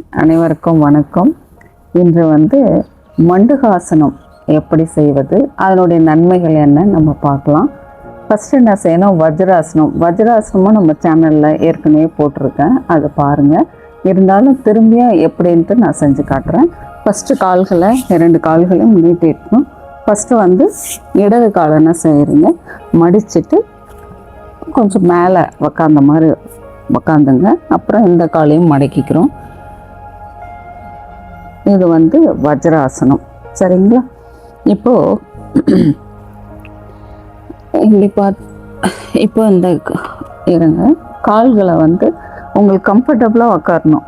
அனைவருக்கும் வணக்கம். இன்று வந்து மண்டுகாசனம் எப்படி செய்வது அதனுடைய நன்மைகள் என்ன நம்ம பார்க்கலாம். ஃபஸ்ட்டு என்ன செய்யணும்? வஜ்ராசனம். வஜ்ராசனமும் நம்ம சேனலில் ஏற்கனவே போட்டிருக்கேன். அதை பாருங்கள் இருந்தாலும் திரும்பியும் எப்படின்ட்டு நான் செஞ்சு காட்டுறேன். ஃபஸ்ட்டு கால்களை இரண்டு கால்களையும் நீட்டிடணும் ஃபஸ்ட்டு வந்து இடது கால் என்ன செய்கிறீங்க மடிச்சிட்டு கொஞ்சம் மேலே உக்காந்த மாதிரி உக்காந்துங்க. அப்புறம் இந்த காலையும் மடக்கிக்கிறோம். இது வந்து வஜ்ராசனம். சரிங்களா? இப்போது இப்படி பாத் இப்போ இந்த இருங்க. கால்களை வந்து உங்களுக்கு கம்ஃபர்டபுளாக உக்காரணும்.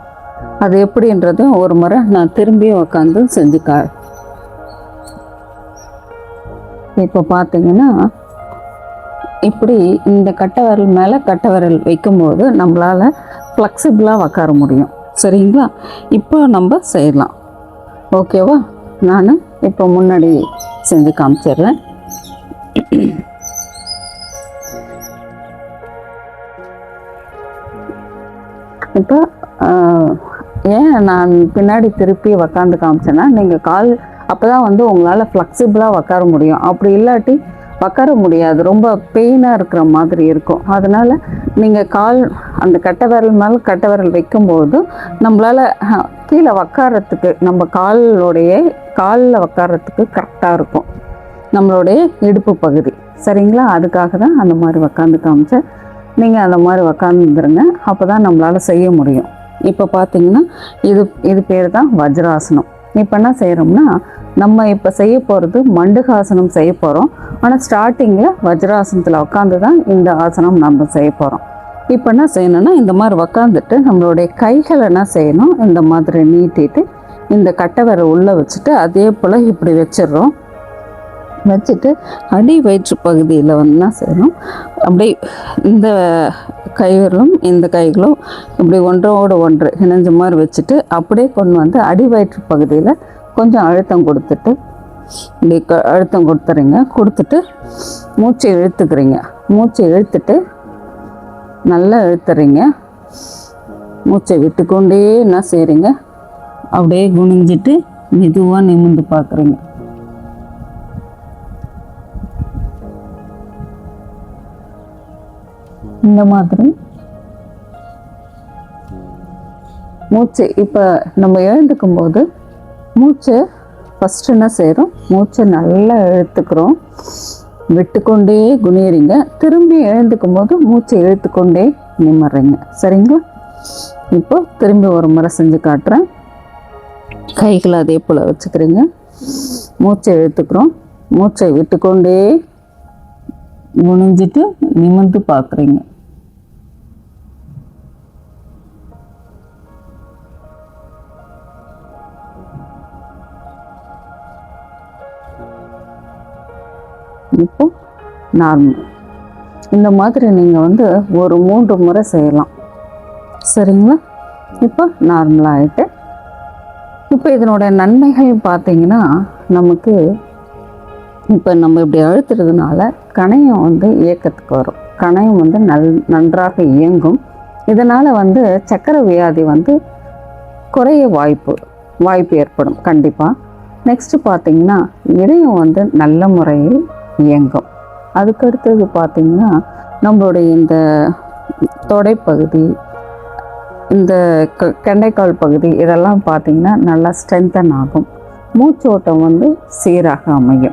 அது எப்படின்றதையும் ஒரு முறை நான் திரும்பி உக்காந்து செஞ்சு கா இப்போ பார்த்தீங்கன்னா இப்படி இந்த கட்டவரல் மேலே கட்டவரல் வைக்கும்போது நம்மளால் ஃப்ளெக்சிபிளாக உக்கார முடியும். சரிங்களா? இப்போ நம்ம செய்யலாம். ஓகேவா? நான் இப்போ முன்னாடி செஞ்சு காமிச்சிடுறேன் இப்போ ஆஹ், ஏன் நான் பின்னாடி திருப்பி உக்காந்து காமிச்சேன்னா நீங்கள் கால் அப்போ தான் வந்து உங்களால் ஃப்ளெக்சிபிளாக உக்கார முடியும். அப்படி இல்லாட்டி உட்கார முடியாது. ரொம்ப பெயினாக இருக்கிற மாதிரி இருக்கும். அதனால் நீங்கள் கால் அந்த கட்டை விரல் மேலே கட்டை விரல் வைக்கும்போது நம்மளால் கீழே உக்காரத்துக்கு நம்ம காலோடைய காலில் உக்காரத்துக்கு கரெக்டாக இருக்கும். நம்மளுடைய இடுப்பு பகுதி. சரிங்களா? அதுக்காக தான் அந்த மாதிரி உக்காந்து காமிச்சேன். நீங்கள் அந்த மாதிரி உக்காந்துருங்க. அப்போ தான் நம்மளால் செய்ய முடியும். இப்போ பார்த்தீங்கன்னா இது இது பேர் தான் வஜ்ராசனம். இப்போ என்ன செய்கிறோம்னா நம்ம இப்போ செய்ய போகிறது மண்டுகாசனம் செய்ய போகிறோம் ஆனால் ஸ்டார்டிங்கில் வஜ்ராசனத்தில் உட்காந்து தான் இந்த ஆசனம் நம்ம செய்ய போகிறோம் இப்போ என்ன செய்யணும்னா இந்த மாதிரி உக்காந்துட்டு நம்மளுடைய கைகளை என்ன செய்யணும் இந்த மாதிரி நீட்டிட்டு இந்த கட்டை உள்ளே வச்சுட்டு அதே போல் இப்படி வச்சிடுறோம். வச்சுட்டு அடி வயிற்று பகுதியில் வந்து என்ன செய்யணும் அப்படியே இந்த கைகளும் இந்த கைகளும் இப்படி ஒன்றோடு ஒன்று இணைஞ்ச மாதிரி வச்சுட்டு அப்படியே கொண்டு வந்து அடி வயிற்று பகுதியில் கொஞ்சம் அழுத்தம் கொடுத்துட்டு இப்படி க- அழுத்தம் கொடுத்துறீங்க. கொடுத்துட்டு மூச்சை இழுத்துக்கிறீங்க. மூச்சை இழுத்துட்டு நல்லா இழுத்துறீங்க. மூச்சை விட்டுக்கொண்டே என்ன செய்கிறீங்க அப்படியே குனிஞ்சிட்டு மெதுவாக நிமிர்ந்து பார்க்குறீங்க. இந்த மாதிரி மூச்சு இப்போ நம்ம எழுந்துக்கும் போது மூச்சு ஃபஸ்ட்டு என்ன செய்கிறோம் மூச்சை நல்லா இழுத்துக்கிறோம். விட்டுக்கொண்டே குனியறீங்க. திரும்பி எழுந்துக்கும் போது மூச்சை இழுத்துக்கொண்டே நிம்மறீங்க சரிங்களா? இப்போ திரும்பி ஒரு முறை செஞ்சு காட்டுறேன். கைகளை அதே போல் வச்சுக்கிறீங்க. மூச்சை இழுத்துக்கிறோம். மூச்சை விட்டுக்கொண்டே குனிஞ்சிட்டு நிமிர்ந்து பார்க்குறீங்க. இப்போ நார்மல் இந்த மாதிரி நீங்கள் வந்து ஒரு மூன்று முறை செய்யலாம். சரிங்களா? இப்போ நார்மல் ஆகிட்டு இப்போ இதனோட நன்மைகள் பார்த்தீங்கன்னா நமக்கு இப்போ நம்ம இப்படி அழுத்துறதுனால கணையம் வந்து இயக்கத்துக்கு வரும். கணையம் வந்து நல் நன்றாக இயங்கும். இதனால் வந்து சக்கரை வியாதி வந்து குறைய வாய்ப்பு வாய்ப்பு ஏற்படும். கண்டிப்பாக நெக்ஸ்ட்டு பார்த்தீங்கன்னா இதயம் வந்து நல்ல முறையில் இயங்கும். அதுக்கடுத்தது பார்த்தீங்கன்னா நம்மளுடைய இந்த தொடைப்பகுதி இந்த க- கெண்டைக்கால் பகுதி இதெல்லாம் பார்த்தீங்கன்னா நல்லா ஸ்ட்ரென்தன் ஆகும். மூச்சோட்டம் வந்து சீராக அமையும்.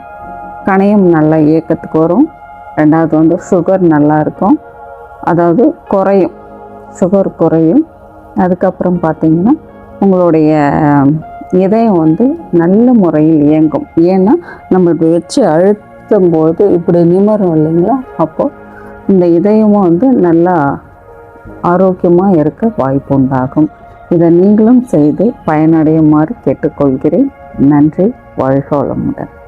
கணையம் நல்லா இயக்கத்துக்கு வரும். ரெண்டாவது வந்து சுகர் நல்லா இருக்கும். அதாவது குறையும். சுகர் குறையும். அதுக்கப்புறம் பார்த்தீங்கன்னா உங்களுடைய இதயம் வந்து நல்ல முறையில் இயங்கும். ஏன்னா நம்ம வச்சு அழு போது இப்படி நிமரும் இல்லைங்களா? அப்போது இந்த இதயமும் வந்து நல்லா ஆரோக்கியமாக இருக்க வாய்ப்பு உண்டாகும். இதை நீங்களும் செய்து பயனடையுமாறு கேட்டுக்கொள்கிறேன். நன்றி. வாழ்க வளமுடன்.